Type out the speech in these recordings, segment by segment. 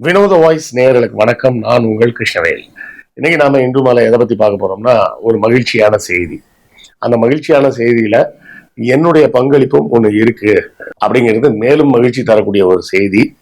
வினோத வாய்ஸ் நேயர்களுக்கு வணக்கம். நான் உங்கள் கிருஷ்ணவேல். இன்னைக்கு நாம இன்று மாலை எதை பத்தி பார்க்க போறோம்னா ஒரு மகிழ்ச்சியான செய்தி. அந்த மகிழ்ச்சியான செய்தியில என்னுடைய பங்களிப்பும் ஒண்ணு இருக்கு அப்படிங்கிறது மேலும் மகிழ்ச்சி தரக்கூடிய ஒரு செய்தி.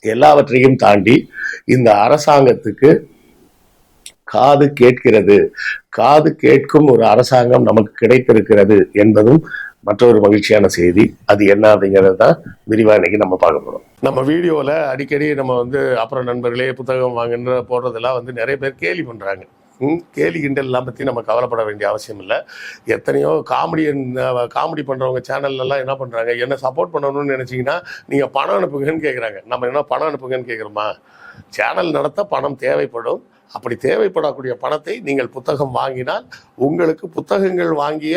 எல்லாவற்றையும் தாண்டி இந்த அரசாங்கத்துக்கு காது கேட்கிறது. காது கேட்கும் ஒரு அரசாங்கம் நமக்கு கிடைத்திருக்கிறது என்பதும் மற்றொரு மகிழ்ச்சியான செய்தி. அது என்ன அப்படிங்கிறது தான் விரிவாக இன்னைக்கு நம்ம பார்க்க போகிறோம் நம்ம வீடியோவில் அடிக்கடி நம்ம வந்து அப்புறம் நண்பர்களே புத்தகம் வாங்குன்ற போடுறதெல்லாம் வந்து நிறைய பேர் கேலி பண்ணுறாங்க ம், கேலி கிண்டல்லாம் பற்றி நம்ம கவலைப்பட வேண்டிய அவசியம் இல்லை. எத்தனையோ காமெடியன் காமெடி பண்ணுறவங்க சேனல்லலாம் என்ன பண்ணுறாங்க என்ன சப்போர்ட் பண்ணணும்னு நினச்சிங்கன்னா நீங்கள் பணம் அனுப்புங்கன்னு கேட்குறாங்க நம்ம என்ன பணம் அனுப்புங்கன்னு கேட்குறோமா சேனல் நடத்த பணம் தேவைப்படும். அப்படி தேவைப்படக்கூடிய பணத்தை நீங்கள் புத்தகம் வாங்கினால் உங்களுக்கு புத்தகங்கள் வாங்கிய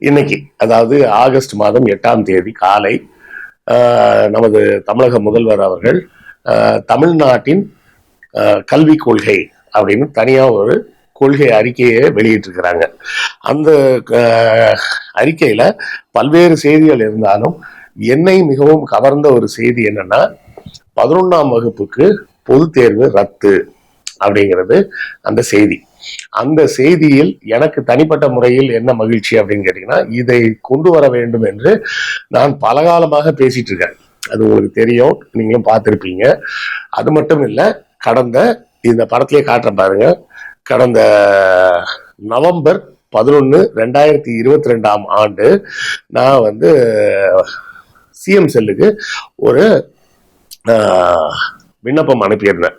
இன்னைக்கு அதாவது ஆகஸ்ட் மாதம் எட்டாம் தேதி காலை ஆஹ், நமது தமிழக முதல்வர் அவர்கள் ஆஹ், தமிழ்நாட்டின் ஆஹ், கல்விக் கொள்கை அப்படின்னு தனியாக ஒரு கொள்கை அறிக்கையை வெளியிட்டிருக்கிறாங்க. அந்த அறிக்கையில் அறிக்கையில பல்வேறு செய்திகள் இருந்தாலும் என்னை மிகவும் கவர்ந்த ஒரு செய்தி என்னன்னா பதினொன்றாம் வகுப்புக்கு பொது தேர்வு ரத்து அப்படிங்கிறது அந்த செய்தி. அந்த செய்தியில் எனக்கு தனிப்பட்ட முறையில் என்ன மகிழ்ச்சி அப்படின்னு கேட்டீங்கன்னா இதை கொண்டு வர வேண்டும் என்று நான் பலகாலமாக பேசிட்டு இருக்கேன். அது உங்களுக்கு தெரியும் நீங்களும் பார்த்துருப்பீங்க. அது மட்டும் இல்லை கடந்த இந்த படத்திலே காட்டுறேன் பாருங்க. கடந்த நவம்பர் பதினொன்று ரெண்டாயிரத்தி இருபத்தி ரெண்டாம் ஆண்டு நான் வந்து சிஎம் செல்லுக்கு ஒரு ஆஹ், விண்ணப்பம் அனுப்பியிருந்தேன்.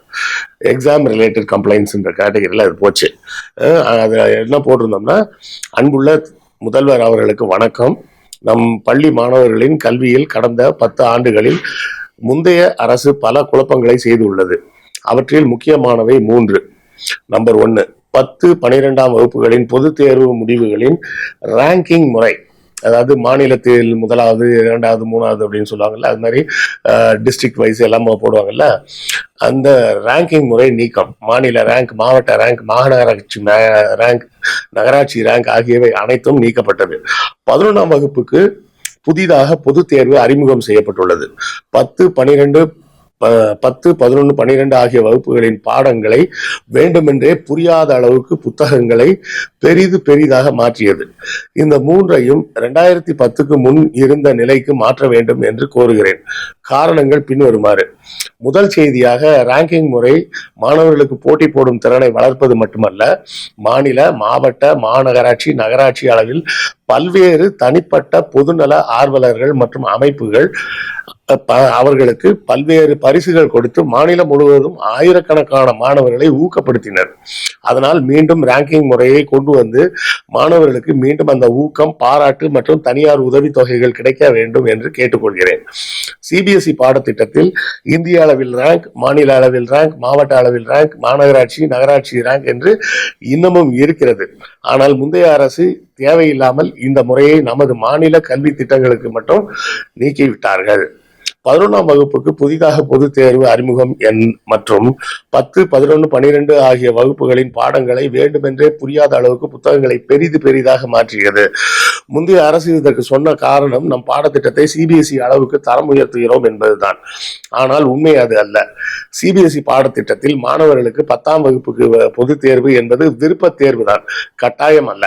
எக்ஸாம் ரிலேட்டட் கம்ப்ளைண்ட்ஸ்ன்ற கேட்டகரியில் அது போச்சு. அது என்ன போட்டிருந்தோம்னா அன்புள்ள முதல்வர் அவர்களுக்கு வணக்கம். நம் பள்ளி மாணவர்களின் கல்வியில் கடந்த பத்து ஆண்டுகளில் முந்தைய அரசு பல குழப்பங்களை செய்துள்ளது. அவற்றில் முக்கியமானவை மூன்று. நம்பர் ஒன்று பத்து பனிரெண்டாம் வகுப்புகளின் பொதுத் தேர்வு முடிவுகளின் ரேங்கிங் முறை. அதாவது மாநிலத்தில் முதலாவது இரண்டாவது மூணாவது அப்படின்னு சொல்லுவாங்கல்ல அது மாதிரி டிஸ்ட்ரிக்ட் வைஸ் எல்லாம் போடுவாங்கல்ல அந்த ரேங்கிங் முறை நீக்கம். மாநில ரேங்க் மாவட்ட ரேங்க் மாநகராட்சி ரேங்க் நகராட்சி ரேங்க் ஆகியவை அனைத்தும் நீக்கப்பட்டது. பதினொன்றாம் வகுப்புக்கு புதிதாக பொதுத் தேர்வு அறிமுகம் செய்யப்பட்டுள்ளது. பத்து பனிரெண்டு பத்து பதினொன்று பன்னிரெண்டு ஆகிய வகுப்புகளின் பாடங்களை வேண்டுமென்றே புரியாத அளவுக்கு புத்தகங்களை பெரிது பெரிதாக மாற்றியது. இந்த மூன்றையும் ரெண்டாயிரத்தி பத்துக்கு முன் இருந்த நிலைக்கு மாற்ற வேண்டும் என்று கோருகிறேன். காரணங்கள் பின்வருமாறு. முதல் செய்தியாக ரேங்கிங் முறை மாணவர்களுக்கு போட்டி போடும் திறனை வளர்ப்பது மட்டுமல்ல மாநில மாவட்ட மாநகராட்சி நகராட்சி அளவில் பல்வேறு தனிப்பட்ட பொதுநல ஆர்வலர்கள் மற்றும் அமைப்புகள் அவர்களுக்கு பல்வேறு பரிசுகள் கொடுத்து மாநிலம் முழுவதும் ஆயிரக்கணக்கான மாணவர்களை ஊக்கப்படுத்தினர். அதனால் மீண்டும் ரேங்கிங் முறையை கொண்டு வந்து மாணவர்களுக்கு மீண்டும் அந்த ஊக்கம் பாராட்டு மற்றும் தனியார் உதவித்தொகைகள் கிடைக்க வேண்டும் என்று கேட்டுக்கொள்கிறேன். சிபிஎஸ்இ பாடத்திட்டத்தில் இந்திய அளவில் ரேங்க் மாநில அளவில் ரேங்க் மாவட்ட அளவில் ரேங்க் மாநகராட்சி நகராட்சி ரேங்க் என்று இன்னமும் இருக்கிறது. ஆனால் முந்தைய அரசு தேவையில்லாமல் இந்த முறையை நமது மாநில கல்வி திட்டங்களுக்கு மட்டும் நீக்கிவிட்டார்கள். பதினொன்றாம் வகுப்புக்கு புதிதாக பொது தேர்வு அறிமுகம் எண் மற்றும் பத்து பதினொன்று பனிரெண்டு ஆகிய வகுப்புகளின் பாடங்களை வேண்டுமென்றே புரியாத அளவுக்கு புத்தகங்களை பெரிது பெரிதாக மாற்றியது. முந்தைய அரசு இதற்கு சொன்ன காரணம் நம் பாடத்திட்டத்தை சிபிஎஸ்இ அளவுக்கு தரம் உயர்த்துகிறோம் என்பதுதான். ஆனால் உண்மை அது அல்ல. சிபிஎஸ்இ பாடத்திட்டத்தில் மாணவர்களுக்கு பத்தாம் வகுப்புக்கு பொது பொதுத் தேர்வு என்பது விருப்பத் தேர்வு தான் கட்டாயம் அல்ல.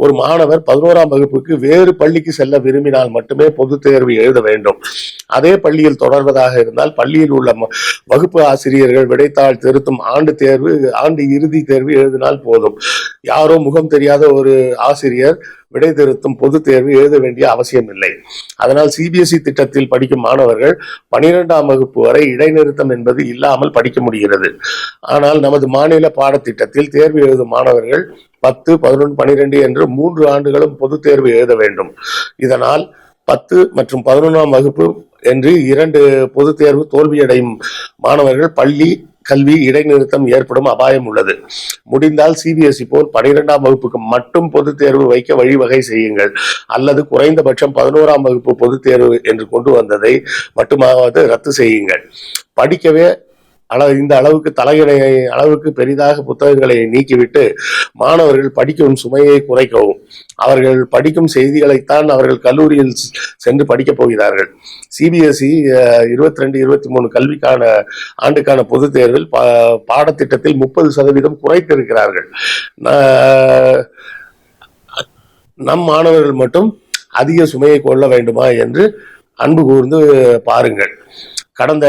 ஒரு மாணவர் பதினோராம் வகுப்புக்கு வேறு பள்ளிக்கு செல்ல விரும்பினால் மட்டுமே பொதுத் தேர்வு எழுத வேண்டும். அதே பள்ளியில் தொடர்வதாக இருந்தால் பள்ளியில் உள்ள ம- வகுப்பு ஆசிரியர்கள் விடைத்தாள் திருத்தும் ஆண்டு தேர்வு ஆண்டு இறுதி தேர்வு எழுதினால் போதும். யாரோ முகம் தெரியாத ஒரு ஆசிரியர் விடை திருத்தும் பொதுத் தேர்வு எழுத வேண்டிய அவசியம் இல்லை அதனால் சிபிஎஸ்இ திட்டத்தில் படிக்கும் மாணவர்கள் பனிரெண்டாம் வகுப்பு வரை இடைநிறுத்தம் என்பது இல்லாமல் படிக்க முடிகிறது. ஆனால் நமது மாநில பாடத்திட்டத்தில் தேர்வு எழுதும் மாணவர்கள் பத்து பதினொன்று பனிரெண்டு என்று மூன்று ஆண்டுகளும் பொது தேர்வு எழுத வேண்டும். இதனால் பத்து மற்றும் பதினொன்றாம் வகுப்பு என்று இரண்டு பொது தேர்வு தோல்வியடையும் மாணவர்கள் பள்ளி கல்வி இடைநிறுத்தம் ஏற்படும் அபாயம் உள்ளது. முடிந்தால் சிபிஎஸ்இ போல் பனிரெண்டாம் வகுப்புக்கு மட்டும் பொதுத் தேர்வு வைக்க வழிவகை செய்யுங்கள். அல்லது குறைந்தபட்சம் பதினோராம் வகுப்பு பொதுத் தேர்வு என்று கொண்டு வந்ததை மட்டுமாவது ரத்து செய்யுங்கள். படிக்கவே அளவு இந்த அளவுக்கு தலையணை அளவுக்கு பெரிதாக புத்தகங்களை நீக்கிவிட்டு மாணவர்கள் படிக்கும் சுமையை குறைக்கவும். அவர்கள் படிக்கும் செய்திகளைத்தான் அவர்கள் கல்லூரியில் சென்று படிக்கப் போகிறார்கள். சிபிஎஸ்இ இருபத்தி ரெண்டு இருபத்தி மூணு கல்விக்கான ஆண்டுக்கான பொதுத் தேர்வில் பா- பாடத்திட்டத்தில் முப்பது சதவீதம் குறைத்திருக்கிறார்கள். நம் மாணவர்கள் மட்டும் அதிக சுமையை கொள்ள வேண்டுமா என்று அன்பு கூர்ந்து பாருங்கள். கடந்த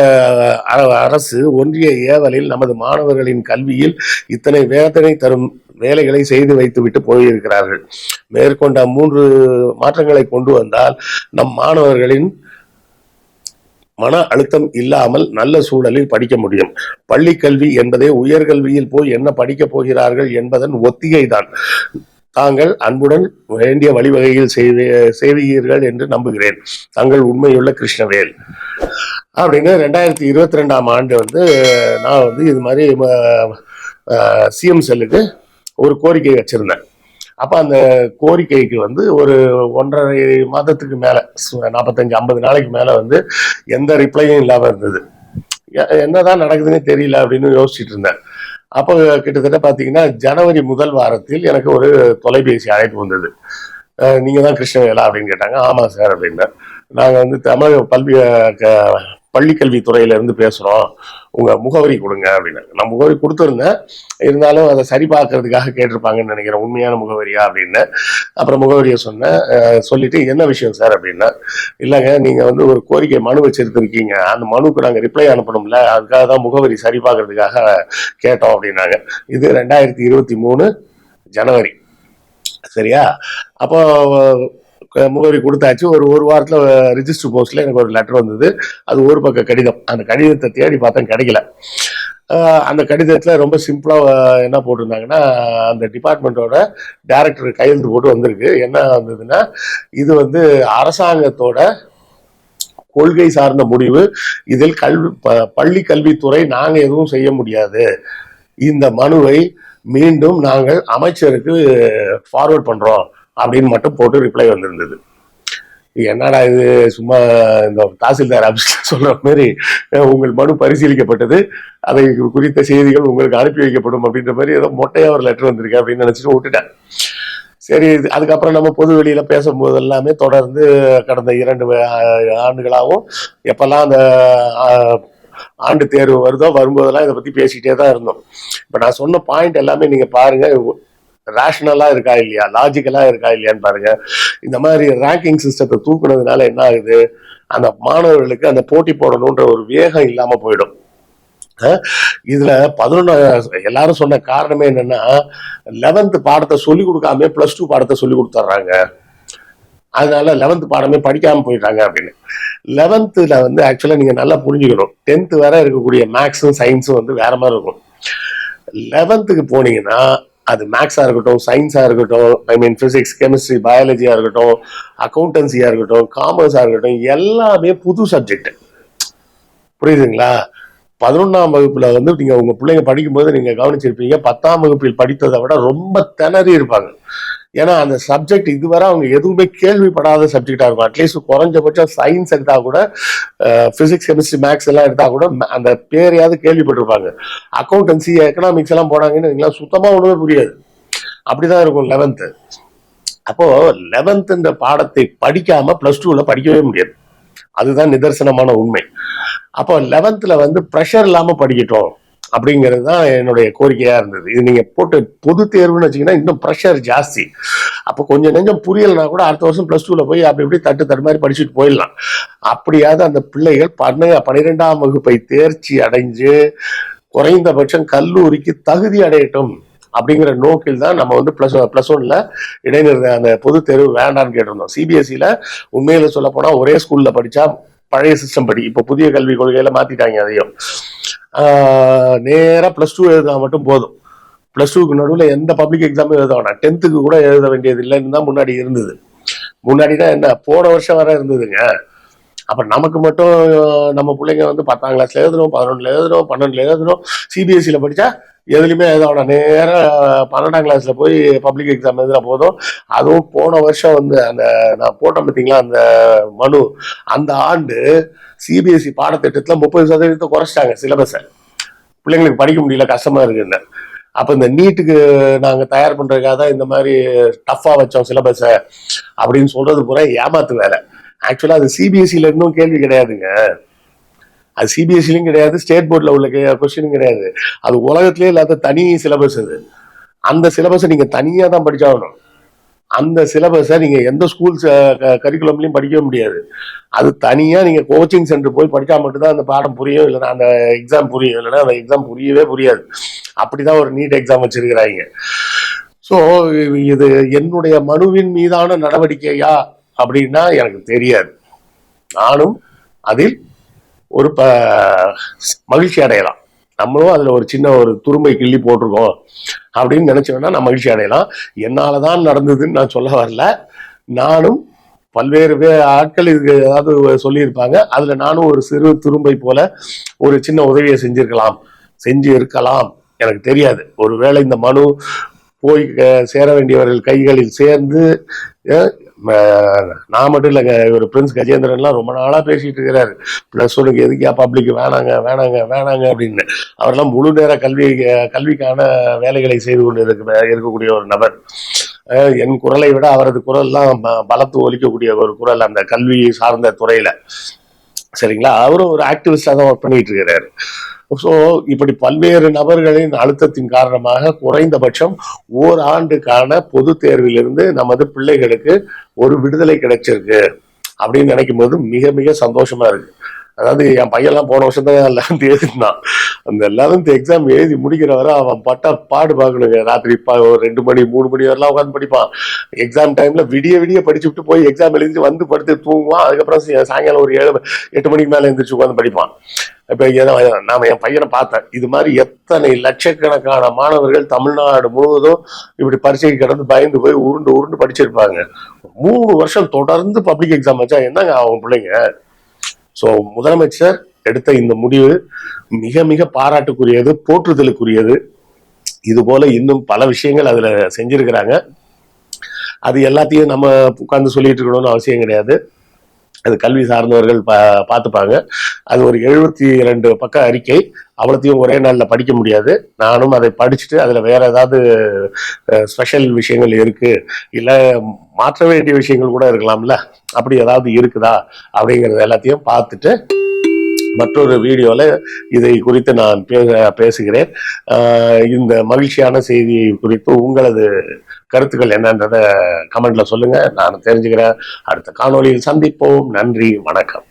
அரசு ஒன்றிய ஏவலில் நமது மாணவர்களின் கல்வியில் இத்தனை வேதனை தரும் வேலைகளை செய்து வைத்துவிட்டு போயிருக்கிறார்கள். மேற்கொண்ட மூன்று மாற்றங்களை கொண்டு வந்தால் நம் மாணவர்களின் மன அழுத்தம் இல்லாமல் நல்ல சூழலில் படிக்க முடியும். பள்ளி கல்வி என்பதே உயர்கல்வியில் போய் என்ன படிக்கப் போகிறார்கள் என்பதன் ஒத்திகை தான் தாங்கள் அன்புடன் வேண்டிய வழிவகையில் செய்வீர்கள் என்று நம்புகிறேன். தங்கள் உண்மையுள்ள கிருஷ்ணவேல். அப்படின்னு ரெண்டாயிரத்தி இருபத்தி ரெண்டாம் ஆண்டு வந்து நான் வந்து இது மாதிரி சிஎம் செல்லுக்கு ஒரு கோரிக்கை வச்சிருந்தேன். அப்ப அந்த கோரிக்கைக்கு வந்து ஒரு ஒன்றரை மாதத்துக்கு மேல நாற்பத்தஞ்சு ஐம்பது நாளைக்கு மேல வந்து எந்த ரிப்ளையும் இல்லாம இருந்தது. என்னதான் நடக்குதுன்னு தெரியல அப்படின்னு யோசிச்சுட்டு இருந்தேன். அப்போ கிட்டத்தட்ட பார்த்தீங்கன்னா ஜனவரி முதல் வாரத்தில் எனக்கு ஒரு தொலைபேசி அழைப்பு வந்தது. நீங்கள் தான் கிருஷ்ணவேலா அப்படின்னு கேட்டாங்க. ஆமாம் சார் அப்படின்னேன் நாங்கள் வந்து தமிழக பல்வி பள்ளிக்கல்வித்துறையில இருந்து பேசுறோம். உங்க முகவரி கொடுங்க அப்படின்னு. நான் முகவரி கொடுத்துருந்தேன். இருந்தாலும் அதை சரி பார்க்கறதுக்காக கேட்டிருப்பாங்கன்னு நினைக்கிறேன். உண்மையான முகவரியா அப்படின்னு. அப்புறம் முகவரியை சொன்னேன். சொல்லிட்டு என்ன விஷயம் சார்? அப்படின்னா. இல்லைங்க நீங்க வந்து ஒரு கோரிக்கை மனு வச்சிருக்கீங்க அந்த மனுக்கு நாங்கள் ரிப்ளை அனுப்பணும்ல. அதுக்காக தான் முகவரி சரி பார்க்கறதுக்காக கேட்டோம் அப்படின்னாங்க. இது ரெண்டாயிரத்தி இருபத்தி மூணு ஜனவரி. சரியா? அப்போ முகவரி கொடுத்தாச்சு. ஒரு ஒரு வாரத்தில் ரிஜிஸ்டர் போஸ்ட்டில் எனக்கு ஒரு லெட்டர் வந்தது. அது ஒரு பக்க கடிதம். அந்த கடிதத்தை தேடி பார்த்தேன் கிடைக்கல. அந்த கடிதத்தில் ரொம்ப சிம்பிளாக என்ன போட்டிருந்தாங்கன்னா அந்த டிபார்ட்மெண்ட்டோட டைரக்டர் கையெழுத்து போட்டு வந்திருக்கு. என்ன வந்ததுன்னா இது வந்து அரசாங்கத்தோட கொள்கை சார்ந்த முடிவு. இதில் கல்வி ப- பள்ளி கல்வித்துறை நாங்கள் எதுவும் செய்ய முடியாது. இந்த மனுவை மீண்டும் நாங்கள் அமைச்சருக்கு ஃபார்வர்ட் பண்ணுறோம் அப்படின்னு மட்டும் போட்டு ரிப்ளை வந்திருந்தது. என்னடா இது சும்மா இந்த தாசில்தார் ஆபீஸ்ல சொல்ற மாதிரி உங்கள் மனு பரிசீலிக்கப்பட்டது அதை குறித்த செய்திகள் உங்களுக்கு அனுப்பி வைக்கப்படும் அப்படின்ற மாதிரி ஏதோ மொட்டையா ஒரு லெட்டர் வந்திருக்கு அப்படின்னு நினைச்சிட்டு விட்டுட்டேன். சரி இது- அதுக்கப்புறம் நம்ம பொது வெளியில பேசும்போது எல்லாமே தொடர்ந்து கடந்த இரண்டு ஆண்டுகளாகவும் எப்பெல்லாம் அந்த ஆண்டு தேர்வு வருதோ வரும்போதெல்லாம் இதை பத்தி பேசிக்கிட்டே தான் இருந்தோம். இப்ப நான் சொன்ன பாயிண்ட் எல்லாமே நீங்க பாருங்க ரேஷனலா இருக்கா இல்லையா? லாஜிக்கலா இருக்கா இல்லையான்னு பாருங்க. இந்த மாதிரி ரேங்கிங் சிஸ்டத்தை தூக்குனதுனால என்ன ஆகுது? அந்த மாணவர்களுக்கு அந்த போட்டி போடணுன்ற ஒரு வேகம் இல்லாம போயிடும். இதுல பதினொன்னு எல்லாரும் சொன்ன காரணமே என்னன்னா லெவன்த் பாடத்தை சொல்லி கொடுக்காம பிளஸ் டூ பாடத்தை சொல்லி கொடுத்துட்றாங்க. அதனால லெவன்த் பாடமே படிக்காம போயிட்டாங்க அப்படின்னு. லெவன்த்துல வந்து ஆக்சுவலா நீங்க நல்லா புரிஞ்சுக்கணும். டென்த் வர இருக்கக்கூடிய மேக்ஸும் சயின்ஸும் வந்து வேற மாதிரி இருக்கும். லெவன்த்துக்கு போனீங்கன்னா அது மேக்ஸாக இருக்கட்டும் சயின்ஸா இருக்கட்டும் ஐ மீன் பிசிக்ஸ் கெமிஸ்ட்ரி பயாலஜியாக இருக்கட்டும் அக்கௌண்டன்சியாக இருக்கட்டும் காமர்ஸாக இருக்கட்டும் எல்லாமே புது சப்ஜெக்ட் புரியுதுங்களா? பதினொன்றாம் வகுப்பில் வந்து நீங்கள் உங்க பிள்ளைங்க படிக்கும்போது நீங்கள் கவனிச்சிருப்பீங்க பத்தாம் வகுப்பில் படித்ததை விட ரொம்ப திணறி இருப்பாங்க. ஏன்னா அந்த சப்ஜெக்ட் இதுவரை அவங்க எதுவுமே கேள்விப்படாத சப்ஜெக்டாக இருக்கும். அட்லீஸ்ட் குறைஞ்சபட்சம் சயின்ஸ் எடுத்தால் கூட ஃபிசிக்ஸ் கெமிஸ்ட்ரி மேக்ஸ் எல்லாம் எடுத்தால் கூட அந்த பேரையாவது கேள்விப்பட்டிருப்பாங்க. அக்கௌண்டன்சி எக்கனாமிக்ஸ் எல்லாம் போனாங்கன்னு வைங்களேன், சுத்தமாக ஒன்றுமே புரியாது. அப்படிதான் இருக்கும் லெவன்த்து அப்போ லெவன்த்துன்ற பாடத்தை படிக்காம பிளஸ் டூவில் படிக்கவே முடியாது. அதுதான் நிதர்சனமான உண்மை. அப்போ லெவன்த்தில் வந்து ப்ரெஷர் இல்லாமல் படிக்கட்டும். அப்படிங்கிறது தான் என்னுடைய கோரிக்கையா இருந்தது. இது நீங்க போட்டு பொது தேர்வுன்னு வச்சீங்கன்னா இன்னும் ப்ரெஷர் ஜாஸ்தி. அப்போ கொஞ்சம் நெஞ்சம் புரியலைனா கூட அடுத்த வருஷம் பிளஸ் டூல போய் அப்படி இப்படி தட்டு தட்டு மாதிரி படிச்சுட்டு போயிடலாம். அப்படியாவது அந்த பிள்ளைகள் பண்ண பன்னிரெண்டாம் வகுப்பை தேர்ச்சி அடைஞ்சு குறைந்தபட்சம் கல்லூரிக்கு தகுதி அடையட்டும் அப்படிங்கிற நோக்கில் தான் நம்ம வந்து பிளஸ் பிளஸ் ஒன்ல இடைநிறுத்த அந்த பொது தேர்வு வேண்டாம்னு கேட்டிருந்தோம். சிபிஎஸ்சியில உண்மையில சொல்ல போனா ஒரே ஸ்கூல்ல படிச்சா பழைய சிஸ்டம் படி. இப்போ புதிய கல்விக் கொள்கையில மாத்திட்டாங்க அதையும். ஆஹ் நேரா பிளஸ் டூ எழுதினா மட்டும் போதும். பிளஸ் டூக்கு நடுவில் எந்த பப்ளிக் எக்ஸாமும் எழுத வேணாம். டென்த்துக்கு கூட எழுத வேண்டியது இல்லைன்னு தான் முன்னாடி இருந்தது. முன்னாடினா என்ன போன வருஷம் வரை இருந்ததுங்க. அப்போ நமக்கு மட்டும் நம்ம பிள்ளைங்க வந்து பத்தாம் கிளாஸ்ல எழுதுறோம் பதினொன்றுல எழுதுறோம் பன்னெண்டுல எழுதுறோம் சிபிஎஸ்சியில் படித்தா எதுலையுமே எழுதணும் நேராக பன்னெண்டாம் கிளாஸில் போய் பப்ளிக் எக்ஸாம் எழுதுனா போதும். அதுவும் போன வருஷம் வந்து அந்த நான் போட்டேன் பார்த்தீங்களா அந்த மனு. அந்த ஆண்டு சிபிஎஸ்சி பாடத்திட்டத்தில் முப்பது சதவீதத்தை குறைச்சிட்டாங்க சிலபஸை பிள்ளைங்களுக்கு படிக்க முடியல கஷ்டமாக இருக்குன்னு. அப்போ இந்த நீட்டுக்கு நாங்கள் தயார் பண்ணுறதுக்காக தான் இந்த மாதிரி டஃப்பாக வச்சோம் சிலபஸை அப்படின்னு சொல்கிறது பூரா ஏமாத்து வேலை. ஆக்சுவலா அது சிபிஎஸ்சில இருந்தும் கேள்வி கிடையாதுங்க. அது சிபிஎஸ்சிலையும் கிடையாது ஸ்டேட் போர்டில் உள்ள கொஸ்டினும் கிடையாது. அது உலகத்திலே இல்லாத தனி சிலபஸ் அது. அந்த சிலபஸை நீங்க தனியா தான் படிச்சாகணும். அந்த சிலபஸை நீங்க எந்த ஸ்கூல் கரிக்குலம்லயும் படிக்க முடியாது. அது தனியா நீங்க கோச்சிங் சென்டர் போய் படிச்சா மட்டும்தான் அந்த பாடம் புரியும் இல்லைன்னா அந்த எக்ஸாம் புரியும் இல்லைன்னா அந்த எக்ஸாம் புரியவே புரியாது. அப்படிதான் ஒரு நீட் எக்ஸாம் வச்சிருக்கிறாங்க. ஸோ இது என்னுடைய மனுவின் மீதான நடவடிக்கையா அப்படின்னா எனக்கு தெரியாது. நானும் அதில் ஒரு ப மகிழ்ச்சி அடையலாம். நம்மளும் அதில் ஒரு சின்ன ஒரு துரும்பை கிள்ளி போட்டிருக்கோம் அப்படின்னு நினச்சோன்னா நான் மகிழ்ச்சி அடையலாம். என்னால் தான் நடந்ததுன்னு நான் சொல்ல வரல. நானும் பல்வேறு பே ஆட்கள் இதுக்கு ஏதாவது சொல்லியிருப்பாங்க. அதில் நானும் ஒரு சிறு துரும்பை போல ஒரு சின்ன உதவியை செஞ்சிருக்கலாம். செஞ்சு இருக்கலாம். எனக்கு தெரியாது. ஒருவேளை இந்த மனு போய் சேர வேண்டியவர்கள் கைகளில் சேர்ந்து நான் மட்டும் இல்லைங்க இவர் பிரின்ஸ் கஜேந்திரன்லாம் ரொம்ப நாளாக பேசிட்டு இருக்கிறாரு. பிளஸ் ஒனுக்கு எதுக்கியா பப்ளிக் வேணாங்க வேணாங்க வேணாங்க அப்படின்னு. அவரெல்லாம் முழு நேர கல்வி கல்விக்கான வேலைகளை செய்து கொண்டு இருக்கிற இருக்கக்கூடிய ஒரு நபர். என் குரலை விட அவரது குரல்லாம் பலத்து ஒலிக்கக்கூடிய ஒரு குரல் அந்த கல்வி சார்ந்த துறையில. சரிங்களா? அவரும் ஒரு ஆக்டிவிஸ்டாக தான் ஒர்க் பண்ணிட்டு இருக்கிறாரு ஸோ இப்படி பல்வேறு நபர்களின் அழுத்தத்தின் காரணமாக குறைந்தபட்சம் ஓராண்டுக்கான பொது தேர்விலிருந்து நமது பிள்ளைகளுக்கு ஒரு விடுதலை கிடைச்சிருக்கு அப்படின்னு நினைக்கும் போது மிக மிக சந்தோஷமா இருக்கு. அதாவது என் பையன்லாம் போன வருஷம் தான் லெவன்த் எழுதினான் அந்த லெவன்த் எக்ஸாம் எழுதி முடிக்கிற வரை அவன் பட்டா பாடு பார்க்கணுங்க. ராத்திரி ப- ஒரு ரெண்டு மணி மூணு மணி வரலாம் உட்காந்து படிப்பான். எக்ஸாம் டைம்ல விடிய விடிய படிச்சு விட்டு போய் எக்ஸாம் எழுதி வந்து படுத்து தூங்குவான். அதுக்கப்புறம் சாயங்காலம் ஒரு ஏழு எட்டு மணிக்கு மேலே எழுந்திரிச்சு உட்காந்து படிப்பான். இப்போ ஏதோ நாம என் பையனை பார்த்தேன். இது மாதிரி எத்தனை லட்சக்கணக்கான மாணவர்கள் தமிழ்நாடு முழுவதும் இப்படி பரீட்சைக்கு கடந்து பயந்து போய் உருண்டு உருண்டு படிச்சிருப்பாங்க. மூணு வருஷம் தொடர்ந்து பப்ளிக் எக்ஸாம் வச்சா என்னங்க அவங்க பிள்ளைங்க? ஸோ முதலமைச்சர் எடுத்த இந்த முடிவு மிக மிக பாராட்டுக்குரியது போற்றுதலுக்குரியது. இது போல இன்னும் பல விஷயங்கள் அதுல செஞ்சிருக்கிறாங்க. அது எல்லாத்தையும் நம்ம உட்கார்ந்து சொல்லிட்டு இருக்கணும்னு அவசியம் கிடையாது. அது கல்வி சார்ந்தவர்கள் பா பார்த்துப்பாங்க. அது ஒரு எழுபத்தி ரெண்டு பக்க அறிக்கை. அவ்வளோத்தையும் ஒரே நாளில் படிக்க முடியாது. நானும் அதை படிச்சுட்டு அதில் வேற ஏதாவது ஸ்பெஷல் விஷயங்கள் இருக்குது இல்லை மாற்ற வேண்டிய விஷயங்கள் கூட இருக்கலாம்ல. அப்படி ஏதாவது இருக்குதா? அப்படிங்கிறது எல்லாத்தையும் பார்த்துட்டு மற்றொரு வீடியோவில் இதை குறித்து நான் பேச பேசுகிறேன். இந்த மகிழ்ச்சியான செய்தி குறித்து உங்களது கருத்துக்கள் என்னன்றதை கமெண்ட்ல சொல்லுங்க. நான் தெரிஞ்சுக்கிறேன். அடுத்த காணொளியில் சந்திப்போம். நன்றி. வணக்கம்.